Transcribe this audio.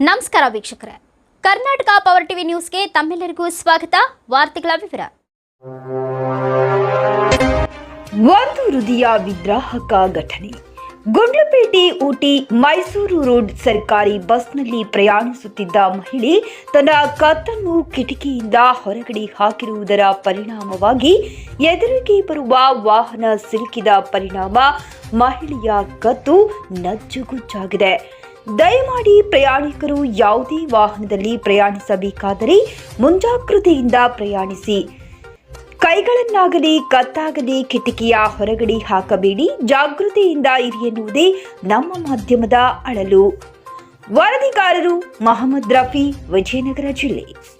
ನಮಸ್ಕಾರ ವೀಕ್ಷಕರೇ. Karnataka power TV ನ್ಯೂಸ್ಗೆ ತಮ್ಮೆಲ್ಲರಿಗೂ ಸ್ವಾಗತ. ವಾರ್ತೆಗಳ ವಿವರ. ಒಂದು ಹೃದಯ ವಿದ್ರಾಹಕ ಘಟನೆ. ಗುಂಡ್ಲಪೇಟೆ ಊಟಿ ಮೈಸೂರು ರೋಡ್ ಸರ್ಕಾರಿ ಬಸ್ನಲ್ಲಿ ಪ್ರಯಾಣಿಸುತ್ತಿದ್ದ ಮಹಿಳೆ ತನ್ನ ಕತ್ತನ್ನು ಕಿಟಕಿಯಿಂದ ಹೊರಗಡೆ ಹಾಕಿರುವುದರ ಪರಿಣಾಮವಾಗಿ ಎದುರಿಗೆ ಬರುವ ವಾಹನ ಸಿಲುಕಿದ ಪರಿಣಾಮ ಮಹಿಳೆಯ ಕತ್ತು ನಜ್ಜುಗುಜ್ಜಾಗಿದೆ ದಯಮಾಡಿ ಪ್ರಯಾಣಿಕರು ಯಾವುದೇ ವಾಹನದಲ್ಲಿ ಪ್ರಯಾಣಿಸಬೇಕಾದರೆ ಮುಂಜಾಗ್ರತೆಯಿಂದ ಪ್ರಯಾಣಿಸಿ. ಕೈಗಳನ್ನಾಗಲಿ ಕತ್ತಾಗಲಿ ಕಿಟಕಿಯ ಹೊರಗಡೆ ಹಾಕಬೇಡಿ. ಜಾಗೃತಿಯಿಂದ ಇರಿ ಎನ್ನುವುದೇ ನಮ್ಮ ಮಾಧ್ಯಮದ ಅಳಲು. ವರದಿಗಾರರು ಮಹಮ್ಮದ್ ರಫಿ, ವಿಜಯನಗರ ಜಿಲ್ಲೆ.